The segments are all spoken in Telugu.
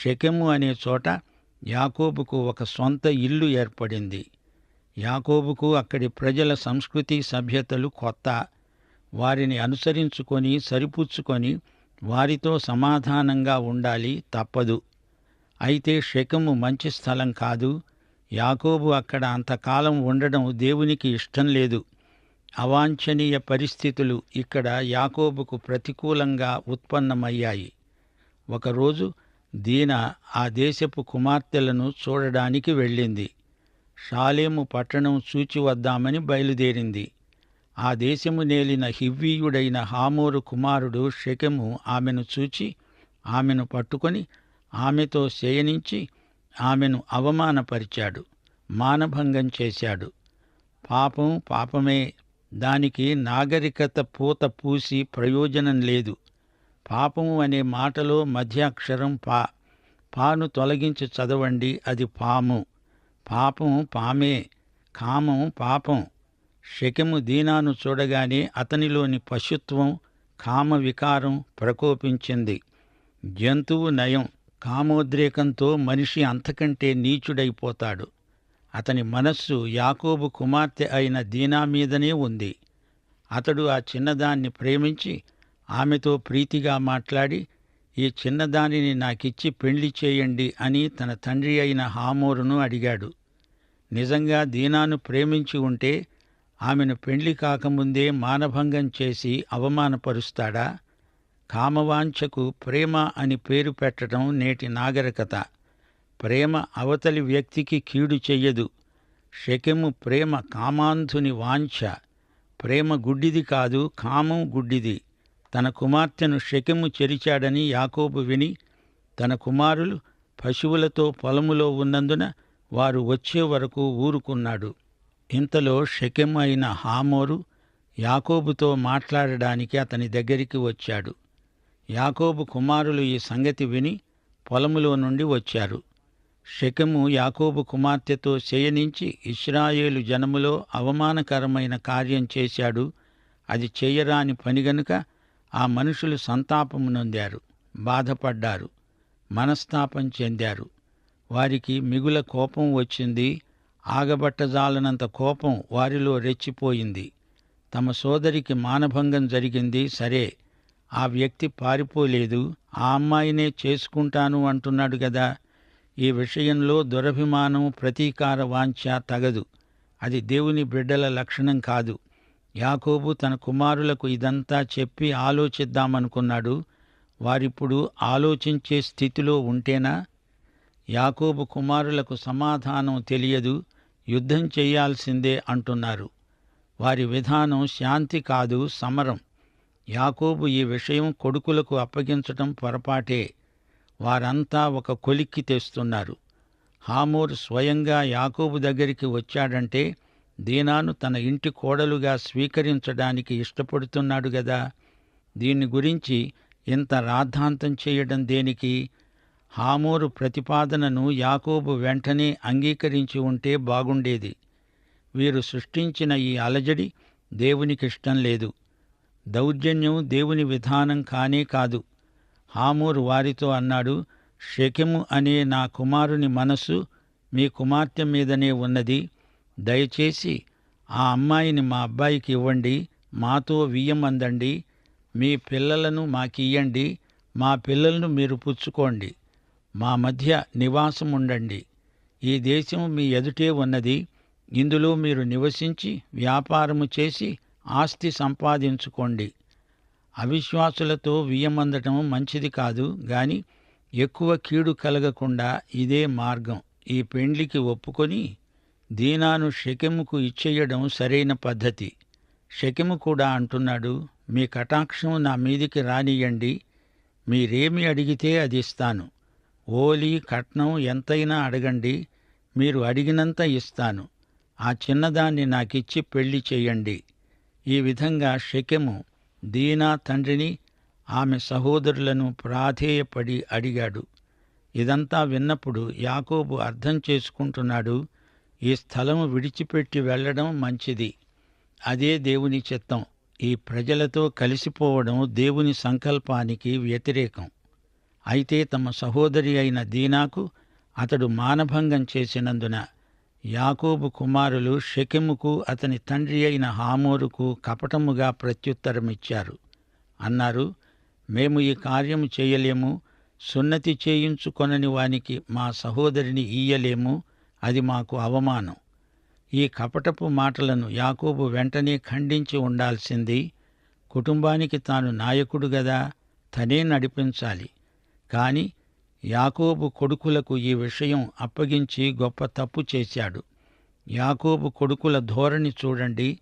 షకెము అనే చోట యాకోబుకు ఒక సొంత ఇల్లు ఏర్పడింది. యాకోబుకు అక్కడి ప్రజల సంస్కృతి సభ్యతలు కొత్త. వారిని అనుసరించుకొని సరిపుచ్చుకొని వారితో సమాధానంగా ఉండాలి తప్పదు. అయితే శకము మంచి స్థలం కాదు. యాకోబు అక్కడ అంతకాలం ఉండడం దేవునికి ఇష్టం లేదు. అవాంఛనీయ పరిస్థితులు ఇక్కడ యాకోబుకు ప్రతికూలంగా ఉత్పన్నమయ్యాయి. ఒకరోజు దీన ఆ దేశపు కుమార్తెలను చూడడానికి వెళ్ళింది. షాలేము పట్టణం చూచి వద్దామని బయలుదేరింది. ఆ దేశము నేలిన హివ్వీయుడైన హామోరు కుమారుడు షెకెము ఆమెను చూచి ఆమెను పట్టుకొని ఆమెతో శయనించి ఆమెను అవమానపరిచాడు మానభంగం చేశాడు. పాపం పాపమే దానికి నాగరికత పూత పూసి ప్రయోజనం లేదు. పాపము అనే మాటలో మధ్యాక్షరం పా పాను తొలగించి చదవండి అది పాము. పాపం పామే కామం పాపం. శకము దీనాను చూడగానే అతనిలోని పశుత్వం కామ వికారం ప్రకోపించింది. జంతువు నయం కామోద్రేకంతో మనిషి అంతకంటే నీచుడైపోతాడు. అతని మనస్సు యాకోబు కుమార్తె అయిన దీనా మీదనే ఉంది. అతడు ఆ చిన్నదాన్ని ప్రేమించి ఆమెతో ప్రీతిగా మాట్లాడి ఈ చిన్నదానిని నాకిచ్చి పెళ్ళి చేయండి అని తన తండ్రి అయిన హామోరును అడిగాడు. నిజంగా దీనాను ప్రేమించి ఉంటే ఆమెను పెళ్ళి కాకముందే మానభంగం చేసి అవమానపరుస్తాడా? కామవాంఛకు ప్రేమ అని పేరు పెట్టడం నేటి నాగరికత. ప్రేమ అవతలి వ్యక్తికి కీడు చెయ్యదు. శకెము ప్రేమ కామాంధుని వాంఛ. ప్రేమ గుడ్డిది కాదు కామం గుడ్డిది. తన కుమార్తెను శకెము చెరిచాడని యాకోబు విని తన కుమారులు పశువులతో పొలములో ఉన్నందున వారు వచ్చే వరకు ఊరుకున్నాడు. ఇంతలో షకెము అయిన హామోరు యాకోబుతో మాట్లాడడానికి అతని దగ్గరికి వచ్చాడు. యాకోబు కుమారులు ఈ సంగతి విని పొలములో నుండి వచ్చారు. షెకెము యాకోబు కుమార్తెతో శయనించి ఇస్రాయేలు జనములో అవమానకరమైన కార్యం చేశాడు. అది చేయరాని పని గనుక ఆ మనుషులు సంతాపం నొందారు బాధపడ్డారు మనస్తాపం చెందారు. వారికి మిగుల కోపం వచ్చింది ఆగబట్టజాలనంత కోపం వారిలో రెచ్చిపోయింది. తమ సోదరికి మానభంగం జరిగింది సరే ఆ వ్యక్తి పారిపోలేదు ఆ అమ్మాయినే చేసుకుంటాను అంటున్నాడు కదా ఈ విషయంలో దురభిమానం ప్రతీకార వాంఛ తగదు. అది దేవుని బిడ్డల లక్షణం కాదు. యాకోబు తన కుమారులకు ఇదంతా చెప్పి ఆలోచిద్దామనుకున్నాడు. వారిప్పుడు ఆలోచించే స్థితిలో ఉంటేనా? యాకోబు కుమారులకు సమాధానం తెలియదు. యుద్ధం చేయాల్సిందే అంటున్నారు. వారి విధానం శాంతి కాదు సమరం. యాకోబు ఈ విషయం కొడుకులకు అప్పగించటం పొరపాటే. వారంతా ఒక కొలిక్కి తెస్తున్నారు. హామోర్ స్వయంగా యాకోబు దగ్గరికి వచ్చాడంటే దీనాను తన ఇంటి కోడలుగా స్వీకరించడానికి ఇష్టపడుతున్నాడు గదా. దీన్ని గురించి ఇంత రాద్ధాంతం చేయడం దేనికి? హామోరు ప్రతిపాదనను యాకోబు వెంటనే అంగీకరించి ఉంటే బాగుండేది. వీరు సృష్టించిన ఈ అలజడి దేవునికిష్టం లేదు. దౌర్జన్యం దేవుని విధానం కానే కాదు. హామూరు వారితో అన్నాడు షెకెము అనే నా కుమారుని మనసు మీ కుమార్తె మీదనే ఉన్నది. దయచేసి ఆ అమ్మాయిని మా అబ్బాయికి ఇవ్వండి మాతో వియ్యం అందండి మీ పిల్లలను మాకియ్యండి మా పిల్లలను మీరు పుచ్చుకోండి మా మధ్య నివాసం ఉండండి. ఈ దేశం మీ ఎదుటే ఉన్నది ఇందులో మీరు నివసించి వ్యాపారము చేసి ఆస్తి సంపాదించుకోండి. అవిశ్వాసులతో వియ్యమందటం మంచిది కాదు గాని ఎక్కువ కీడు కలగకుండా ఇదే మార్గం. ఈ పెండ్లికి ఒప్పుకొని దీనాను షకెముకు ఇచ్చేయడం సరైన పద్ధతి. షకెము కూడా అంటున్నాడు మీ కటాక్షం నా మీదికి రానియండి మీరేమి అడిగితే అది ఇస్తాను. ఓలి కట్నం ఎంతైనా అడగండి మీరు అడిగినంత ఇస్తాను. ఆ చిన్నదాన్ని నాకిచ్చి పెళ్ళి చేయండి ఈ విధంగా షకెము దీనా తండ్రిని ఆమె సహోదరులను ప్రాధేయపడి అడిగాడు. ఇదంతా విన్నప్పుడు యాకోబు అర్థం చేసుకుంటున్నాడు ఈ స్థలము విడిచిపెట్టి వెళ్ళడం మంచిది. అదే దేవుని చిత్తం. ఈ ప్రజలతో కలిసిపోవడం దేవుని సంకల్పానికి వ్యతిరేకం. అయితే తమ సహోదరి అయిన దీనాకు అతడు మానభంగం చేసినందున యాకోబు కుమారులు షెకెముకు అతని తండ్రి అయిన హామోరుకు కపటముగా ప్రత్యుత్తరమిచ్చారు. అన్నారు మేము ఈ కార్యము చేయలేము. సున్నతి చేయించుకొనని వానికి మా సహోదరిని ఈయలేము అది మాకు అవమానం. ఈ కపటపు మాటలను యాకోబు వెంటనే ఖండించి ఉండాల్సింది కుటుంబానికి తాను నాయకుడు గదా తనే నడిపించాలి. కాని యాకోబు కొడుకులకు ఈ విషయం అప్పగించి గొప్ప తప్పు చేశాడు. యాకోబు కొడుకుల ధోరణి చూడండి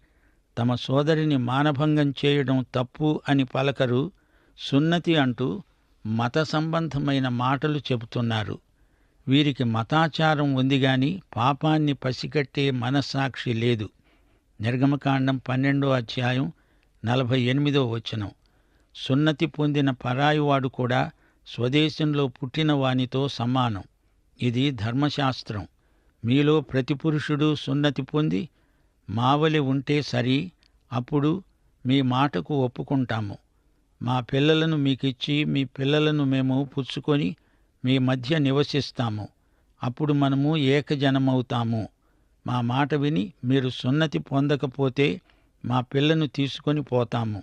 తమ సోదరిని మానభంగం చేయడం తప్పు అని పలకరు సున్నతి అంటూ మత సంబంధమైన మాటలు చెబుతున్నారు. వీరికి మతాచారం ఉంది గాని పాపాన్ని పసిగట్టే మనస్సాక్షి లేదు. నిర్గమకాండం పన్నెండో అధ్యాయం నలభై ఎనిమిదో వచనం. సున్నతి పొందిన పరాయివాడు కూడా స్వదేశంలో పుట్టిన వానితో సమానం. ఇది ధర్మశాస్త్రం. మీలో ప్రతి పురుషుడు సున్నతి పొంది మావలి ఉంటే సరి అప్పుడు మీ మాటకు ఒప్పుకుంటాము. మా పిల్లలను మీకిచ్చి మీ పిల్లలను మేము పుచ్చుకొని మీ మధ్య నివసిస్తాము. అప్పుడు మనము ఏకజనమవుతాము. మా మాట విని మీరు సున్నతి పొందకపోతే మా పిల్లను తీసుకొని పోతాము.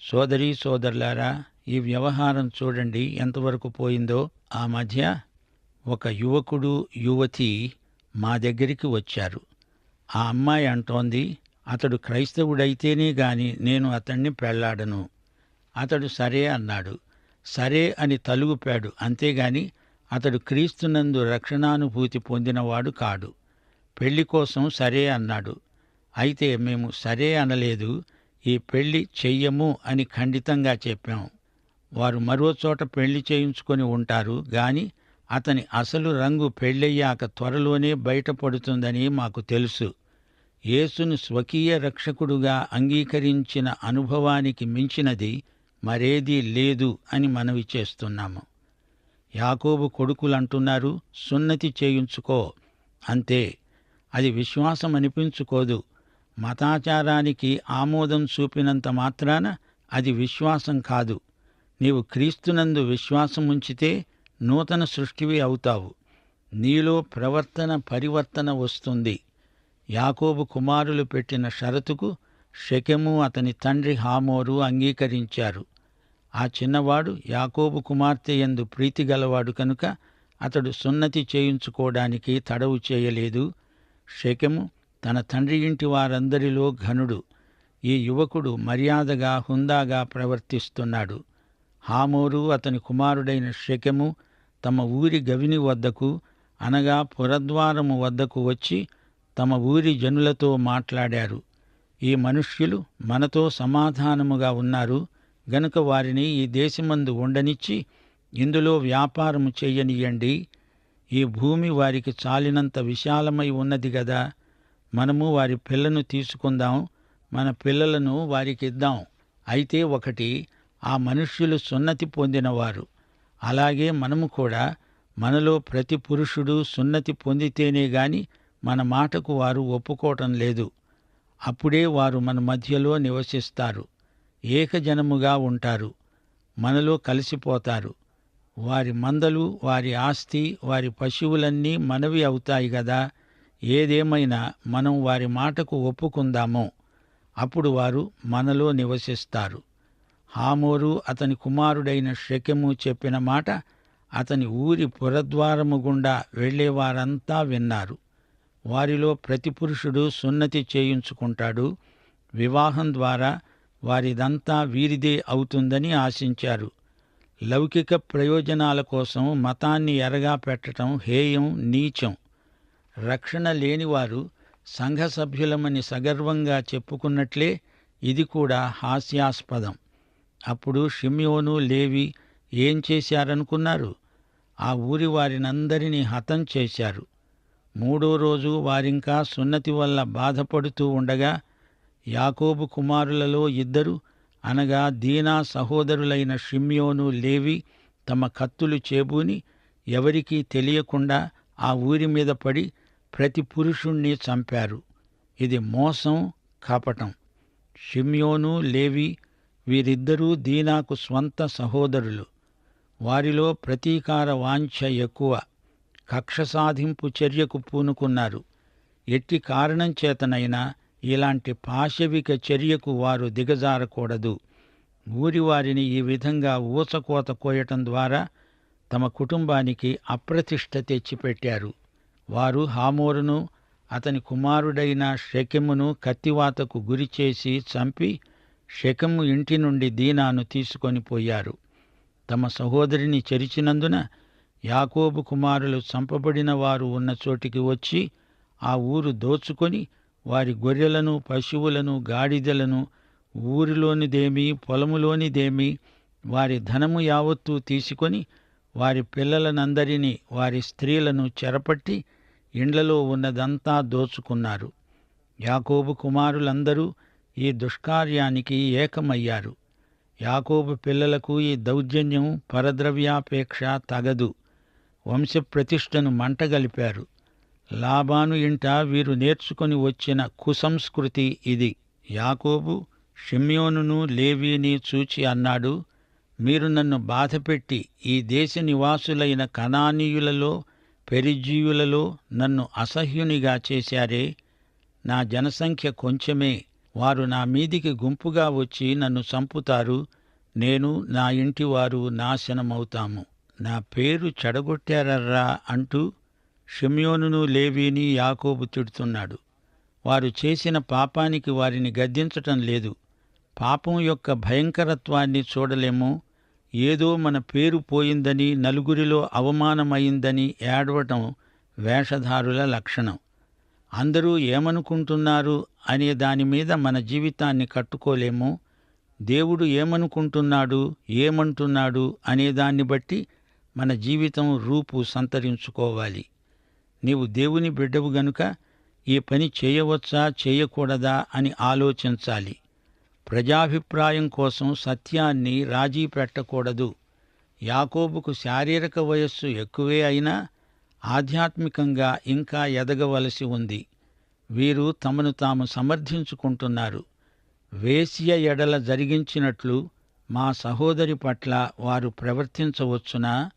సోదరీ సోదరులారా ఈ వ్యవహారం చూడండి ఎంతవరకు పోయిందో. ఆ మధ్య ఒక యువకుడు యువతి మా దగ్గరికి వచ్చారు. ఆ అమ్మాయి అంటోంది అతడు క్రైస్తవుడైతేనే గాని నేను అతన్ని పెళ్ళాడను. అతడు సరే అన్నాడు. సరే అని తలుగుపాడు. అంతేగాని అతడు క్రీస్తునందు రక్షణానుభూతి పొందినవాడు కాడు. పెళ్ళి కోసం సరే అన్నాడు. అయితే మేము సరే అనలేదు. ఈ పెళ్ళి చెయ్యము అని ఖండితంగా చెప్పాం. వారు మరో చోట పెళ్ళి చేయించుకొని ఉంటారు. గాని అతని అసలు రంగు పెళ్ళయ్యాక త్వరలోనే బయటపడుతుందని మాకు తెలుసు. యేసును స్వకీయ రక్షకుడుగా అంగీకరించిన అనుభవానికి మించినది మరేదీ లేదు అని మనవి చేస్తున్నాము. యాకోబు కొడుకులు అంటున్నారు సున్నతి చేయించుకో. అంతే అది విశ్వాసం అనిపించుకోదు. మతాచారానికి ఆమోదం చూపినంత మాత్రాన అది విశ్వాసం కాదు. నీవు క్రీస్తునందు విశ్వాసం ఉంచితే నూతన సృష్టివి అవుతావు. నీలో ప్రవర్తన పరివర్తన వస్తుంది. యాకోబు కుమారులు పెట్టిన షరతుకు షెకెము అతని తండ్రి హామోరు అంగీకరించారు. ఆ చిన్నవాడు యాకోబు కుమార్తె ఎందు ప్రీతి గలవాడు కనుక అతడు సున్నతి చేయించుకోవడానికి తడవు చేయలేదు. షెకెము తన తండ్రి ఇంటి వారందరిలో ఘనుడు. ఈ యువకుడు మర్యాదగా హుందాగా ప్రవర్తిస్తున్నాడు. హామోరు అతని కుమారుడైన షెకెము తమ ఊరి గవిని వద్దకు అనగా పురద్వారము వద్దకు వచ్చి తమ ఊరి జనులతో మాట్లాడారు. ఈ మనుష్యులు మనతో సమాధానముగా ఉన్నారు. గనుక వారిని ఈ దేశమందు ఉండనిచ్చి ఇందులో వ్యాపారము చేయనియండి. ఈ భూమి వారికి చాలినంత విశాలమై ఉన్నది గదా. మనము వారి పిల్లను తీసుకుందాం. మన పిల్లలను వారికి ఇద్దాం అయితే ఒకటి ఆ మనుష్యులు సున్నతి పొందినవారు. అలాగే మనము కూడా మనలో ప్రతి పురుషుడు సున్నతి పొందితేనే గాని మన మాటకు వారు ఒప్పుకోవటం లేదు. అప్పుడే వారు మన మధ్యలో నివసిస్తారు. ఏకజనముగా ఉంటారు. మనలో కలిసిపోతారు. వారి మందలు వారి ఆస్తి వారి పశువులన్నీ మనవి అవుతాయి గదా. ఏదేమైనా మనం వారి మాటకు ఒప్పుకుందాము. అప్పుడు వారు మనలో నివసిస్తారు. హామోరు అతని కుమారుడైన షకెము చెప్పిన మాట అతని ఊరి పురద్వారము గుండా వెళ్ళేవారంతా విన్నారు. వారిలో ప్రతి పురుషుడు సున్నతి చేయించుకుంటాడు. వివాహం ద్వారా వారిదంతా వీరిదే అవుతుందని ఆశించారు. లౌకిక ప్రయోజనాల కోసం మతాన్ని ఎరగా పెట్టడం హేయం నీచం. రక్షణ లేనివారు సంఘ సభ్యులమని సగర్వంగా చెప్పుకున్నట్లే ఇది కూడా హాస్యాస్పదం. అప్పుడు షిమ్యోను లేవి ఏం చేశారనుకున్నారు? ఆ ఊరి వారినందరినీ హతం చేశారు. మూడో రోజు వారింకా సున్నతి వల్ల బాధపడుతూ ఉండగా యాకోబు కుమారులలో ఇద్దరు అనగా దీనా సహోదరులైన షిమ్యోను లేవి తమ కత్తులు చేబూని ఎవరికీ తెలియకుండా ఆ ఊరి మీద పడి ప్రతి పురుషుణ్ణి చంపారు. ఇది మోసం కాపటం. షిమ్యోను లేవి వీరిద్దరూ దీనాకు స్వంత సహోదరులు. వారిలో ప్రతీకార వాంఛ ఎక్కువ. కక్ష సాధింపు చర్యకు పూనుకున్నారు. ఎట్టి కారణం చేతనైనా ఇలాంటి పాశవిక చర్యకు వారు దిగజారకూడదు. ఊరివారిని ఈ విధంగా ఊసకోత కోయటం ద్వారా తమ కుటుంబానికి అప్రతిష్ట తెచ్చిపెట్టారు. వారు హామోరును అతని కుమారుడైన షెకెమును కత్తివాతకు గురిచేసి చంపి షెకెము ఇంటి నుండి దీనాను తీసుకొని పోయారు. తమ సహోదరిని చెరిచినందున యాకోబు కుమారులు చంపబడిన వారు ఉన్న చోటికి వచ్చి ఆ ఊరు దోచుకొని వారి గొర్రెలను పశువులను గాడిదలను ఊరిలోనిదేమి పొలములోనిదేమి వారి ధనము యావత్తూ తీసుకొని వారి పిల్లలనందరినీ వారి స్త్రీలను చెరపట్టి ఇండ్లలో ఉన్నదంతా దోచుకున్నారు. యాకోబు కుమారులందరూ ఈ దుష్కార్యానికి ఏకమయ్యారు. యాకోబు పిల్లలకు ఈ దౌర్జన్యం పరద్రవ్యాపేక్ష తగదు. వంశప్రతిష్టను మంటగలిపారు లాబాను ఇంట వీరు నేర్చుకొని వచ్చిన కుసంస్కృతి ఇది. యాకోబు షిమ్యోనును లేవీని చూచి అన్నాడు మీరు నన్ను బాధపెట్టి ఈ దేశ నివాసులైన కనానీయులలో పెరిజీయులలో నన్ను అసహ్యునిగా చేశారే. నా జనసంఖ్య కొంచెమే. వారు నా మీదికి గుంపుగా వచ్చి నన్ను చంపుతారు. నేను నా ఇంటివారు నాశనమవుతాము. నా పేరు చెడగొట్టారర్రా అంటూ షిమ్యోనును లేవీని యాకోబు తిడుతున్నాడు. వారు చేసిన పాపానికి వారిని గద్దించటం లేదు. పాపం యొక్క భయంకరత్వాన్ని చూడలేము. ఏదో మన పేరు పోయిందని నలుగురిలో అవమానమైందని ఏడవటం వేషధారుల లక్షణం. అందరూ ఏమనుకుంటున్నారు అనే దాని మీద మన జీవితాన్ని కట్టుకోలేము. దేవుడు ఏమనుకుంటున్నాడు ఏమంటున్నాడు అనే దాన్ని బట్టి మన జీవితం రూపు సంతరించుకోవాలి. నీవు దేవుని బిడ్డవు గనుక ఈ పని చేయవచ్చా చేయకూడదా అని ఆలోచించాలి. ప్రజాభిప్రాయం కోసం సత్యాన్ని రాజీ పెట్టకూడదు. యాకోబుకు శారీరక వయస్సు ఎక్కువే అయినా ఆధ్యాత్మికంగా ఇంకా ఎదగవలసి ఉంది. వీరు తమను తాము సమర్థించుకుంటున్నారు. వేశ్య ఎడల జరిగించినట్లు మా సహోదరి పట్ల వారు ప్రవర్తించవచ్చునా?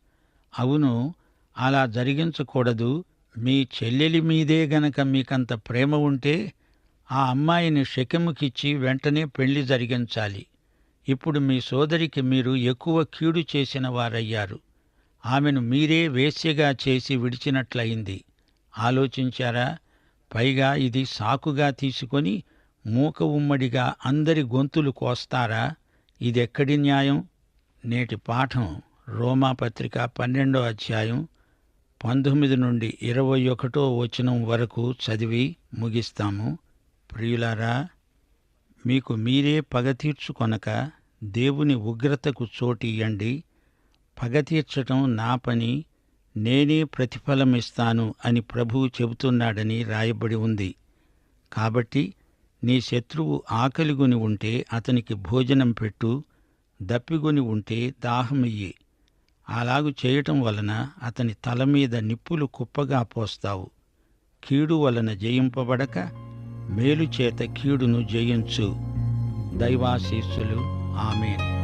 అవును అలా జరిగించకూడదు. మీ చెల్లెలి మీదే గనక మీకంత ప్రేమ ఉంటే ఆ అమ్మాయిని శకెముకిచ్చి వెంటనే పెళ్ళి జరిగించాలి. ఇప్పుడు మీ సోదరికి మీరు ఎక్కువ కీడు చేసిన వారయ్యారు. ఆమెను మీరే వేశ్యగా చేసి విడిచినట్లయింది. ఆలోచించారా? పైగా ఇది సాకుగా తీసుకొని మూక ఉమ్మడిగా అందరి గొంతులు కోస్తారా? ఇదెక్కడి న్యాయం? నేటి పాఠం. రోమాపత్రిక పన్నెండో అధ్యాయం పంతొమ్మిది నుండి ఇరవై ఒకటో వచనం వరకు చదివి ముగిస్తాము. ప్రియులారా మీకు మీరే పగ తీర్చుకొనక దేవుని ఉగ్రతకు చోటియండి పగ తీర్చటం నా పని నేనే ప్రతిఫలమిస్తాను అని ప్రభువు చెబుతున్నాడని రాయబడి ఉంది. కాబట్టి నీ శత్రువు ఆకలిగొని ఉంటే అతనికి భోజనం పెట్టు దప్పిగొని ఉంటే దాహమియ్యి అలాగు చేయటం వలన అతని తల మీద నిప్పులు కుప్పగా పోస్తావు. కీడు వలన జయింపబడక మేలు చేత కీడును జయించు. దైవాశీస్సులు. ఆమెను.